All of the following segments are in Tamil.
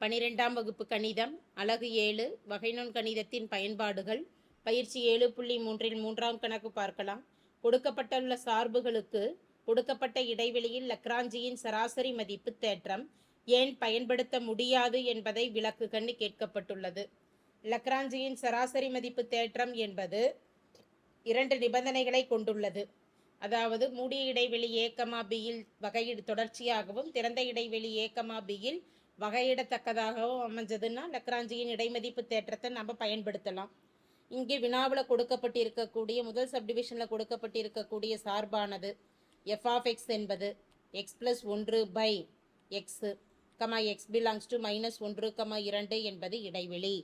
பனிரெண்டாம் வகுப்பு கணிதம் அலகு ஏழு வகைநுண் கணிதத்தின் பயன்பாடுகள் பயிற்சி ஏழு புள்ளி மூன்றில் மூன்றாம் கணக்கு பார்க்கலாம். கொடுக்கப்பட்டுள்ள சார்புகளுக்கு கொடுக்கப்பட்ட இடைவெளியில் லக்ராஞ்சியின் சராசரி மதிப்பு தேற்றம் ஏன் பயன்படுத்த முடியாது என்பதை விளக்குகன்னு கேட்கப்பட்டுள்ளது. லக்ராஞ்சியின் சராசரி மதிப்பு தேற்றம் என்பது இரண்டு நிபந்தனைகளை கொண்டுள்ளது. அதாவது மூடிய இடைவெளி ஏக்கமா பியில் வகையிடு தொடர்ச்சியாகவும் திறந்த இடைவெளி ஏக்கமா பியில் வகையிடத்தக்கதாகவும் அமைஞ்சதுன்னா லக்ராஞ்சியின் இடைமதிப்பு தேற்றத்தை நம்ம பயன்படுத்தலாம். இங்கே வினாவில் கொடுக்கப்பட்டிருக்கக்கூடிய முதல் சப்டிவிஷனில் கொடுக்கப்பட்டிருக்கக்கூடிய சார்பானது எஃப் ஆஃப் எக்ஸ் என்பது எக்ஸ் ப்ளஸ் ஒன்று by x comma x belongs to minus ஒன்று கமா இரண்டு என்பது இடைவெளி.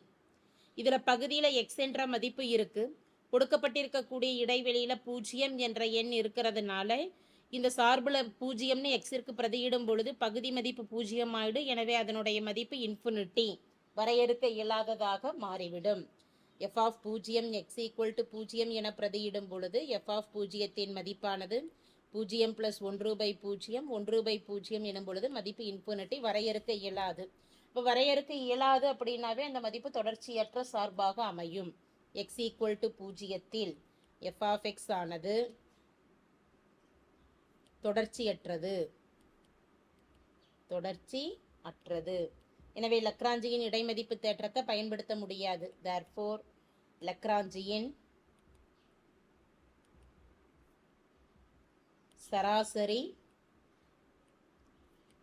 இதில் பகுதியில் எக்ஸ் என்ற மதிப்பு இருக்குது கொடுக்கப்பட்டிருக்கக்கூடிய இடைவெளியில் பூஜ்ஜியம் என்ற எண் இருக்கிறதுனால இந்த சார்பில் பூஜ்ஜியம்னு எக்ஸிற்கு பிரதியிடும் பொழுது பகுதி மதிப்பு பூஜ்ஜியம் ஆயிடும் எனவே அதனுடைய மதிப்பு இன்ஃபினிட்டி வரையறுக்க இயலாததாக மாறிவிடும். எஃப் ஆஃப் பூஜ்ஜியம் எக்ஸ் ஈக்குவல் டு பூஜ்ஜியம் என பிரதியிடும் பொழுது எஃப் ஆஃப் பூஜ்ஜியத்தின் மதிப்பானது பூஜ்ஜியம் ப்ளஸ் ஒன்று பை பூஜ்ஜியம் ஒன்று பை பூஜ்ஜியம் எனும் பொழுது மதிப்பு இன்ஃபினிட்டி வரையறுக்க இயலாது. இப்போ வரையறுக்க இயலாது அப்படின்னாவே அந்த மதிப்பு தொடர்ச்சியற்ற சார்பாக அமையும். எக்ஸ் ஈக்குவல் டு பூஜ்ஜியத்தில் எஃப் ஆஃப் எக்ஸ் ஆனது தொடர்ச்சியற்றது. தொடர்ச்சி அற்றது எனவே லக்ராஞ்சியின் இடைமதிப்பு தேற்றத்தை பயன்படுத்த முடியாது. தேர்ஃபோர் லக்ராஞ்சியின் சராசரி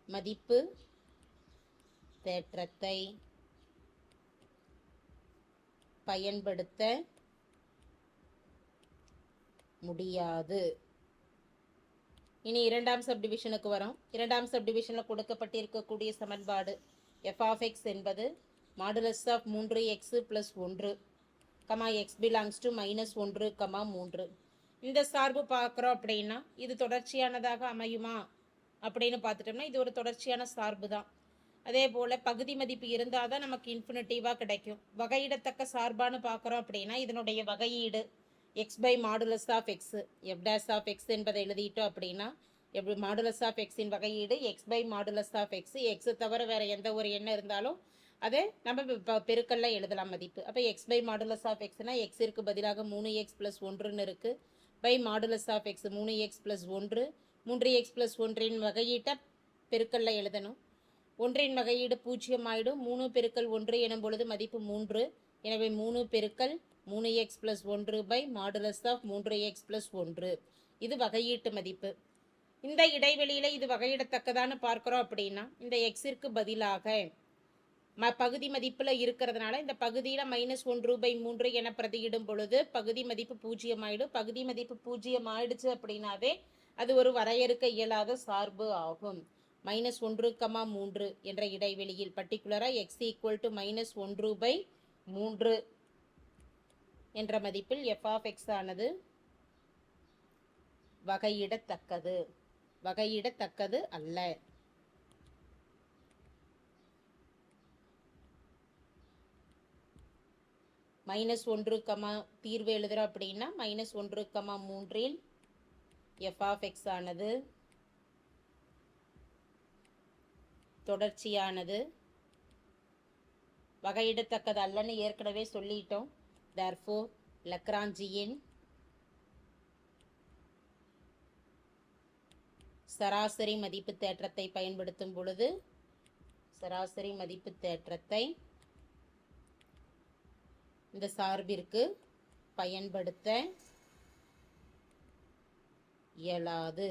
மதிப்பு தேற்றத்தை பயன்படுத்த முடியாது. இனி இரண்டாம் சப்டிவிஷனுக்கு வரோம். இரண்டாம் சப்டிவிஷனில் கொடுக்கப்பட்டிருக்கக்கூடிய சமன்பாடு எஃப் ஆஃப் எக்ஸ் என்பது மாடுலஸ் ஆஃப் மூன்று எக்ஸு ப்ளஸ் ஒன்று comma x belongs to minus ஒன்று கமா மூன்று. இந்த சார்பு பார்க்குறோம் அப்படின்னா இது தொடர்ச்சியானதாக அமையுமா அப்படின்னு பார்த்துட்டோம்னா இது ஒரு தொடர்ச்சியான சார்பு தான். அதே போல் பகுதி மதிப்பு இருந்தால் தான் நமக்கு இன்ஃபினிட்டிவாக கிடைக்கும். வகையிடத்தக்க சார்பான்னு பார்க்குறோம் அப்படின்னா இதனுடைய வகையீடு x by modulus of x f dash of x என்பதை எழுதிட்டோம் அப்படின்னா எப்படி மாடுலஸ் ஆஃப் எக்ஸின் வகையீடு x by modulus of x x தவிர வேறு எந்த ஒரு எண்ணம் இருந்தாலும் அதை நம்ம இப்போ பெருக்கல்ல எழுதலாம் மதிப்பு. அப்போ எக்ஸ் பை மாடுலஸ் ஆஃப் எக்ஸ்னால் எக்ஸிற்கு பதிலாக மூணு எக்ஸ் ப்ளஸ் ஒன்றுன்னு இருக்குது பை மாடுலஸ் ஆஃப் எக்ஸ் மூணு எக்ஸ் ப்ளஸ் ஒன்று மூன்று எக்ஸ் ப்ளஸ் ஒன்றின் வகையீட்டை பெருக்கல்ல எழுதணும். ஒன்றின் வகையீடு பூஜ்ஜியம் ஆயிடும் மூணு பெருக்கல் ஒன்று எனும் பொழுது மதிப்பு மூன்று. எனவே மூணு பெருக்கல் மூணு எக்ஸ் ப்ளஸ் ஒன்று பை மாடுலஸ் ஆஃப் மூன்று எக்ஸ் ப்ளஸ் ஒன்று. இது வகையீட்டு மதிப்பு. இந்த இடைவெளியில் இது வகையிடத்தக்கதான்னு பார்க்குறோம் அப்படின்னா இந்த எக்ஸிற்கு பதிலாக ம பகுதி மதிப்பில் இருக்கிறதுனால இந்த பகுதியில் மைனஸ் ஒன்று பை மூன்று என பிரதியிடும் பொழுது பகுதி மதிப்பு பூஜ்ஜியம் ஆயிடும் பகுதி மதிப்பு பூஜ்ஜியம் ஆயிடுச்சு அப்படின்னாவே அது ஒரு வரையறுக்க இயலாத சார்பு ஆகும். மைனஸ் ஒன்று கமா மூன்று என்ற இடைவெளியில் பர்டிகுலராக எக்ஸ் ஈக்குவல் டு மைனஸ் ஒன்று பை மூன்று என்ற மதிப்பில் எஃப் ஆஃப் எக்ஸ் ஆனது வகையிடத்தக்கது. வகையிடத்தக்கது அல்ல. மைனஸ் ஒன்று கமா தீர்வு எழுதுகிறோம் அப்படின்னா மைனஸ் ஒன்று கமா மூன்றில் எஃப் ஆஃப் எக்ஸ் ஆனது தொடர்ச்சியானது. வகையிடத்தக்கது அல்லன்னு ஏற்கனவே சொல்லிட்டோம். தேர்ஃபோர் லக்ராஞ்சியின் சராசரி மதிப்பு தேற்றத்தை பயன்படுத்தும் பொழுது சராசரி மதிப்பு தேற்றத்தை இந்த சார்பிற்கு பயன்படுத்த இயலாது.